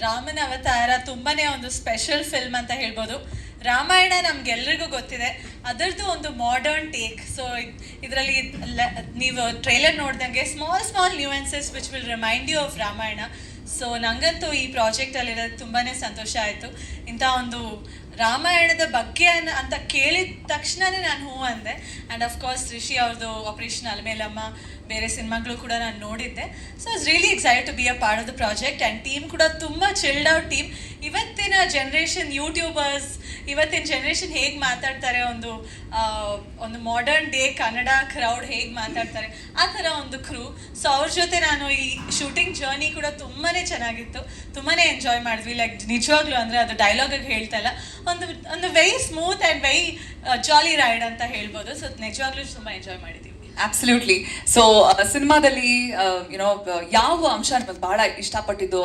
ರಾಮನ ಅವತಾರ ತುಂಬಾನೇ ಒಂದು ಸ್ಪೆಷಲ್ ಫಿಲ್ಮ್ ಅಂತ ಹೇಳ್ಬೋದು. ರಾಮಾಯಣ ನಮ್ಗೆಲ್ರಿಗೂ ಗೊತ್ತಿದೆ. ಅದರದ್ದು ಒಂದು ಮಾಡರ್ನ್ ಟೇಕ್ ಸೊ ಇದರಲ್ಲಿ ನೀವು ಟ್ರೈಲರ್ ನೋಡ್ದಂಗೆ small small nuances which will remind you of Ramayana. So ನಂಗಂತೂ ಈ ಪ್ರಾಜೆಕ್ಟಲ್ಲಿರೋದು ತುಂಬಾ ಸಂತೋಷ ಆಯಿತು. ಇಂಥ ಒಂದು ರಾಮಾಯಣದ ಬಗ್ಗೆ ಅಂತ ಕೇಳಿದ ತಕ್ಷಣನೇ ನಾನು ಹೂ ಅಂದೆ. ಆ್ಯಂಡ್ ಅಫ್ಕೋರ್ಸ್ ರಿಷಿ ಅವ್ರದ್ದು ಆಪರೇಷನ್ ಅಲ್ಮೇಲಮ್ಮ ಬೇರೆ ಸಿನಿಮಾಗಳು ಕೂಡ ನಾನು ನೋಡಿದ್ದೆ. So is really excite to be a part of the project and team ಕೂಡ ತುಂಬ ಚಿಲ್ಡ್ ಔಟ್ ಟೀಮ್ ಇವತ್ತಿನ ಜನ್ರೇಷನ್ ಯೂಟ್ಯೂಬರ್ಸ್ ಇವತ್ತಿನ ಜನ್ರೇಷನ್ ಹೇಗೆ ಮಾತಾಡ್ತಾರೆ ಒಂದು ಒಂದು ಮಾಡರ್ನ್ ಡೇ ಕನ್ನಡ ಕ್ರೌಡ್ ಹೇಗೆ ಮಾತಾಡ್ತಾರೆ, ಆ ತರ ಒಂದು ಕ್ರೂ ಸೊ ಅವ್ರ ಜೊತೆ ನಾನು ಈ ಶೂಟಿಂಗ್ ಜರ್ನಿ ಕೂಡ ತುಂಬಾನೇ ಚೆನ್ನಾಗಿತ್ತು. ತುಂಬಾನೇ ಎಂಜಾಯ್ ಮಾಡಿದ್ವಿ. ಲೈಕ್ ನಿಜವಾಗ್ಲೂ ಅಂದ್ರೆ ಅದು ಡೈಲಾಗಿಗೆ ಹೇಳ್ತಾ ಇಲ್ಲ. ಒಂದು ಒಂದು very smooth and very jolly ride ಅಂತ ಹೇಳ್ಬೋದು. ಸೊ ನಿಜವಾಗ್ಲೂ ತುಂಬಾ ಎಂಜಾಯ್ ಮಾಡಿದ್ವಿ ಅಬ್ಸಲ್ಯೂಟ್ಲಿ ಸೊ ಸಿನಿಮಾದಲ್ಲಿ ಯುನೋ ಯಾವ ಅಂಶ ನಿಮಗೆ ಬಹಳ ಇಷ್ಟಪಟ್ಟಿದ್ದು?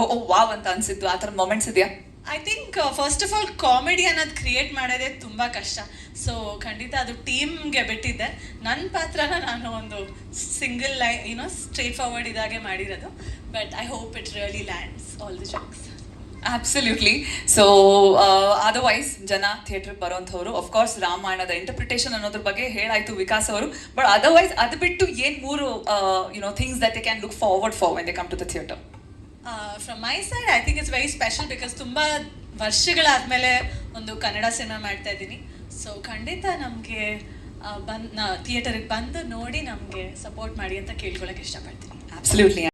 ಅವ್ರು ವಾವ್ ಅಂತ ಅನ್ಸಿದ್ದು? ಆ ಥರ ಮೊಮೆಂಟ್ಸ್ ಇದೆಯಾ? I think first of all comedy ಅನ್ನೋದು ಕ್ರಿಯೇಟ್ ಮಾಡೋದೇ ತುಂಬ ಕಷ್ಟ. ಸೊ ಖಂಡಿತ ಅದು ಟೀಮ್ಗೆ ಬಿಟ್ಟಿದ್ದೆ. ನನ್ನ ಪಾತ್ರನ ನಾನು ಒಂದು ಸಿಂಗಲ್ ಲೈ ಏನೋ ಸ್ಟ್ರೇಟ್ ಫಾರ್ವರ್ಡ್ ಇದಾಗೆ ಮಾಡಿರೋದು. But I hope it really lands all the jokes absolutely so otherwise ಜನ ಥಿಯೇಟರ್ ಬರೋಂಥವ್ರು ಕೋರ್ಸ್ ರಾಮಾಯಣದ ಇಂಟರ್ಪ್ರಿಟೇಷನ್ ಅನ್ನೋದ್ರ ಬಗ್ಗೆ ಹೇಳಾಯ್ತು ವಿಕಾಸ್ ಅವರು. ಬಟ್ ಅದರ್ವೈಸ್ ಅದು ಬಿಟ್ಟು ಏನ್ ಮೂರು you know things that they can look forward for when they come to the theatre from my side I think it's very special because ತುಂಬ ವರ್ಷಗಳಾದಮೇಲೆ ಒಂದು ಕನ್ನಡ ಸಿನಿಮಾ ಮಾಡ್ತಾ ಇದ್ದೀನಿ. ಸೊ ಖಂಡಿತ ನಮಗೆ ಬಂದು ಥಿಯೇಟರಿಗೆ ಬಂದು ನೋಡಿ ನಮಗೆ ಸಪೋರ್ಟ್ ಮಾಡಿ ಅಂತ ಕೇಳ್ಕೊಳಕ್ಕೆ ಇಷ್ಟಪಡ್ತೀನಿ. ಅಬ್ಸಲ್ಯೂಟ್ಲಿ